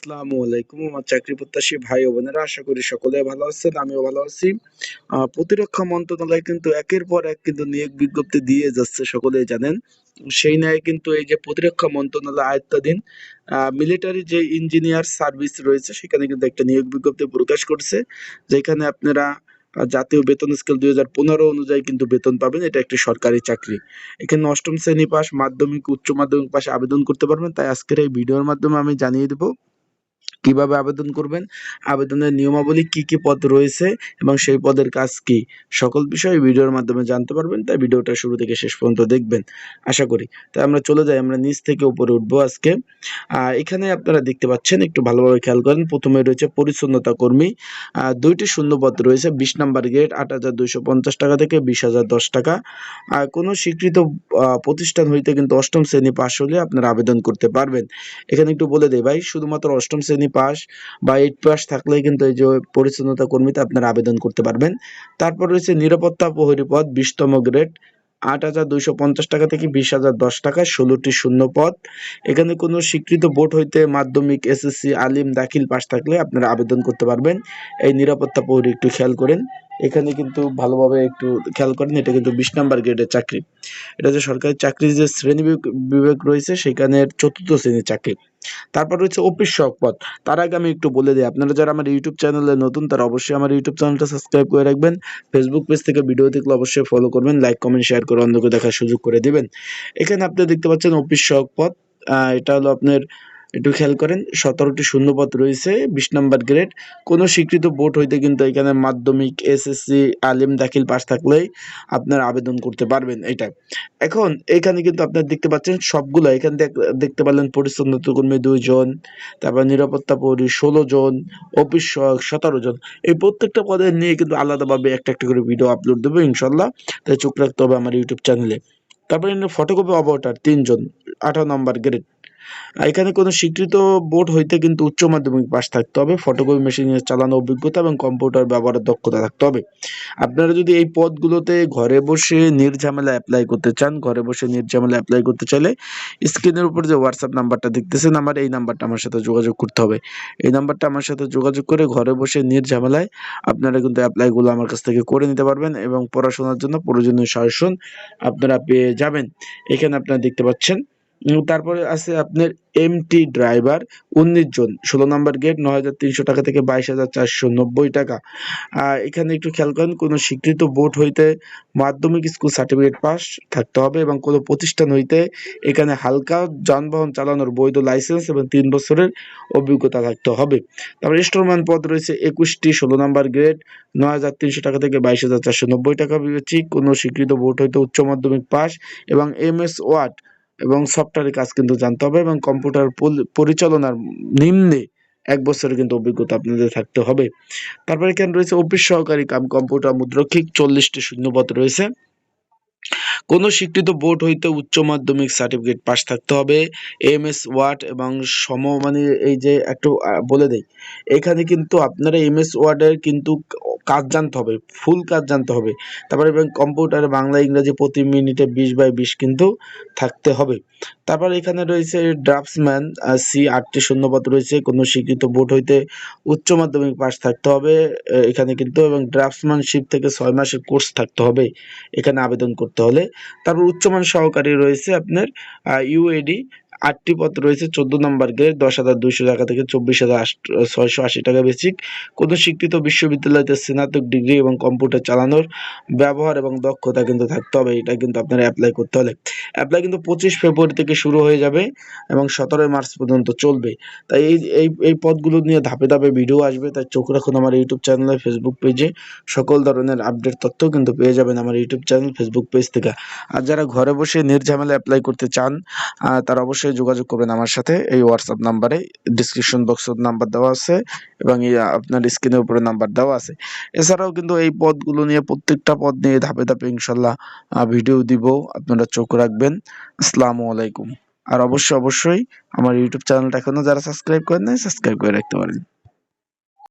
আসসালামু আলাইকুম, আমার চাকরি প্রত্যাশী ভাই ও বোনেরা, আশা করি সকলে ভালো আছেন, আমিও ভালো আছি। প্রতিরক্ষা মন্ত্রণালয় কিন্তু একের পর এক কিন্তু নিয়োগ বিজ্ঞপ্তি দিয়ে যাচ্ছে, সকলেই জানেন। সেই ন্যায় কিন্তু এই যে প্রতিরক্ষা মন্ত্রণালয় আয়ত্তাধীন মিলিটারি যে ইঞ্জিনিয়ার সার্ভিস রয়েছে, সেখানে কিন্তু একটা নিয়োগ বিজ্ঞপ্তি প্রকাশ করছে, যেখানে আপনারা জাতীয় বেতন স্কেল দুই হাজার পনেরো অনুযায়ী কিন্তু বেতন পাবেন, এটা একটি সরকারি চাকরি। এখানে অষ্টম শ্রেণি পাস মাধ্যমিক, উচ্চ মাধ্যমিক পাশে আবেদন করতে পারবেন, তাই আজকের এই ভিডিওর মাধ্যমে আমি জানিয়ে দেবো কীভাবে আবেদন করবেন? আবেদনের নিয়মাবলী কি কি পদ রয়েছে এবং সেই পদের কাজ কি? সকল বিষয় ভিডিওর মাধ্যমে জানতে পারবেন, তাই ভিডিওটা শুরু থেকে শেষ পর্যন্ত দেখবেন। আশা করি। তাই আমরা চলে যাই, আমরা নিচ থেকে উপরে উঠবো আজকে। এখানে আপনারা দেখতে পাচ্ছেন, একটু ভালোভাবে খেয়াল করেন। প্রথমে রয়েছে পরিচ্ছন্নতা কর্মী। দুইটি শূন্য পদ রয়েছে, বিশ নাম্বার গেট আট হাজার দুইশো পঞ্চাশ টাকা থেকে বিশ হাজার দশ টাকা। কোনো স্বীকৃত প্রতিষ্ঠান হইতে কিন্তু অষ্টম শ্রেণি পাশ হলে আপনারা আবেদন করতে পারবেন। এখানে একটু বলে দেই ভাই, শুধুমাত্র অষ্টম শ্রেণি পাস বা এইট পাস থাকলেই কিন্তু এই যে পরিচ্ছন্নতা কর্মীতে আপনারা আবেদন করতে পারবেন। তারপর রয়েছে নিরাপত্তা প্রহরী পদ, বিশতম গ্রেড আট হাজার দুইশো পঞ্চাশ টাকা থেকে বিশ হাজার দশ টাকা ষোলোটি শূন্য পদ। এখানে কোনো স্বীকৃত বোর্ড হইতে মাধ্যমিক, এসএসসি, আলিম, দাখিল পাস থাকলে আপনারা আবেদন করতে পারবেন। এই নিরাপত্তা প্রহরী একটু খেয়াল করেন। এখানে কিন্তু ভালোভাবে একটু খেয়াল করেন, এটা কিন্তু বিশ নাম্বার গ্রেডের চাকরি। এটা যে সরকারি চাকরির যে শ্রেণি বিভাগ রয়েছে সেখানে চতুর্থ শ্রেণির চাকরি। তারপর রয়েছে অফিস শখপথ। তার আগে আমি একটু বলে দিই, আপনারা যারা আমার ইউটিউব চ্যানেলে নতুন, তারা অবশ্যই আমার ইউটিউব চ্যানেলটা সাবস্ক্রাইব করে রাখবেন। ফেসবুক পেজ থেকে ভিডিও দেখলে অবশ্যই ফলো করবেন লাইক কমেন্ট শেয়ার করে অন্যকে দেখার সুযোগ করে দেবেন। এখানে আপনি দেখতে পাচ্ছেন অফিস সহক পথ এটা হলো আপনার একটু খেয়াল করেন, সতেরোটি শূন্যপদ রয়েছে, বিশ নম্বর গ্রেড। কোনো স্বীকৃত বোর্ড হইতে কিন্তু এখানে মাধ্যমিক, এসএসসি, আলিম দাখিল পাশ থাকলেই আপনারা আবেদন করতে পারবেন এটা। এখন এখানে কিন্তু আপনার দেখতে পাচ্ছেন সবগুলো, এখানে দেখ- দেখতে পারলেন পরিচ্ছন্নতা কর্মী দুইজন, তারপর নিরাপত্তা প্রহরী ষোলো জন, অফিস সহায়ক সতেরো জন। এই প্রত্যেকটা পদের নিয়ে কিন্তু আলাদাভাবে একটা একটা করে ভিডিও আপলোড দেবো ইনশাল্লাহ তাই চোখ রাখতে হবে আমার ইউটিউব চ্যানেলে তারপরে ফটোকপি অপারেটর তিনজন, আঠারো নম্বর গ্রেড। এখানে কোনো স্বীকৃত বোর্ড হইতে কিন্তু উচ্চ মাধ্যমিক পাস থাকতে হবে। ফটোকপি মেশিনের চালানো অভিজ্ঞতা এবং কম্পিউটার ব্যবহারের দক্ষতা থাকতে হবে। আপনারা যদি এই পদগুলোতে ঘরে বসে নির্ঝামেলা অ্যাপ্লাই করতে চান, ঘরে বসে নির্ঝামেলা অ্যাপ্লাই করতে চাইলে স্ক্রিনের উপর যে হোয়াটসঅ্যাপ নাম্বারটা দেখতেছেন, আমার এই নাম্বারটা আমার সাথে যোগাযোগ করতে হবে। এই নাম্বারটা আমার সাথে যোগাযোগ করে ঘরে বসে নির্ঝামেলায় আপনারা কিন্তু অ্যাপ্লাইগুলো আমার কাছ থেকে করে নিতে পারবেন এবং পড়াশোনার জন্য প্রয়োজনীয় সাজেশন আপনারা পেয়ে যাবেন। এখানে আপনারা দেখতে পাচ্ছেন তারপরে আছে আপনার এমটি ড্রাইভার উনিশ জন, ষোলো নম্বর গেট নয় হাজার তিনশো টাকা থেকে বাইশ হাজার চারশো নব্বই টাকা। এখানে একটু খেয়াল করেন, কোনো স্বীকৃত বোর্ড হইতে মাধ্যমিক স্কুল সার্টিফিকেট পাস থাকতে হবে এবং কোনো প্রতিষ্ঠান হইতে এখানে হালকা যানবাহন চালানোর বৈধ লাইসেন্স এবং তিন বছরের অভিজ্ঞতা থাকতে হবে। তারপর স্টোরম্যান পদ রয়েছে একুশটি, ষোলো নম্বর গ্রেড নয় হাজার তিনশো টাকা থেকে বাইশ হাজার চারশো নব্বই টাকা বিবেচিক। কোনো স্বীকৃত বোর্ড হইতে উচ্চ মাধ্যমিক পাস এবং এম এস ওয়ার্ড এবং সফটওয়্যারের কাজ কিন্তু জানতে হবে এবং কম্পিউটার পরিচালনার নিম্নে এক বছরের কিন্তু অভিজ্ঞতা আপনাদের থাকতে হবে। তারপরে এখানে রয়েছে অফিস সহকারী কাম কম্পিউটার মুদ্রক্ষিক চল্লিশটি শূন্যপদ রয়েছে। কোনো স্বীকৃত বোর্ড হইতে উচ্চ মাধ্যমিক সার্টিফিকেট পাস থাকতে হবে। এম এস ওয়ার্ড এবং সম মানে এই যে একটু বলে দেই। এখানে কিন্তু আপনারা এম এস ওয়ার্ডের কিন্তু কাজ জানতে হবে, ফুল কাজ জানতে হবে। তারপরে এবং কম্পিউটারে বাংলা, ইংরেজি প্রতি মিনিটে বিশ বাই বিশ কিন্তু থাকতে হবে। তারপর এখানে রয়েছে ড্রাফটসম্যান সি আটটি শূন্যপদ রয়েছে, কোনো স্বীকৃত বোর্ড হইতে উচ্চ মাধ্যমিক পাস থাকতে হবে এখানে কিন্তু এবং ড্রাফটসম্যানশিপ থেকে ছয় মাসের কোর্স থাকতে হবে, এখানে আবেদন করতে হলে। তারপর উচ্চমান সহকারী রয়েছে আপনার ইউএডি আটটি পদ রয়েছে, চোদ্দ নম্বর গ্রেড দশ হাজার দুইশো টাকা থেকে চব্বিশ হাজার ছয়শো আশি টাকা বেসিক কোনো স্বীকৃত বিশ্ববিদ্যালয়তে স্নাতক ডিগ্রি এবং কম্পিউটার চালানোর ব্যবহার এবং দক্ষতা কিন্তু থাকতে হবে, এটা কিন্তু আপনারা অ্যাপ্লাই করতে হলে। অ্যাপ্লাই কিন্তু পঁচিশ ফেব্রুয়ারি থেকে শুরু হয়ে যাবে এবং সতেরোই মার্চ পর্যন্ত চলবে। তাই এই এই এই পদগুলো নিয়ে ধাপে ধাপে ভিডিও আসবে, তাই চোখ রাখুন আমার ইউটিউব চ্যানেলে ফেসবুক পেজে সকল ধরনের আপডেট তথ্য কিন্তু পেয়ে যাবেন আমার ইউটিউব চ্যানেল ফেসবুক পেজ থেকে। আর যারা ঘরে বসে নির্ঝামেলা অ্যাপ্লাই করতে চান তারা অবশ্যই যোগাযোগ করবেন আমার সাথে। এই হোয়াটসঅ্যাপ নাম্বারে ডিসক্রিপশন বক্সের নাম্বার দেওয়া আছে এবং আপনার স্ক্রিনের উপরে নাম্বার দেওয়া আছে। এছাড়াও কিন্তু এই পদগুলো নিয়ে প্রত্যেকটা পদ নিয়ে ধাপে ধাপে ইনশাল্লাহ ভিডিও দিব। আপনারা চোখ রাখবেন। আসসালামু আলাইকুম। আর অবশ্যই অবশ্যই আমার ইউটিউব চ্যানেলটা এখনও যারা সাবস্ক্রাইব করেন নাই সাবস্ক্রাইব করে রাখতে পারেন।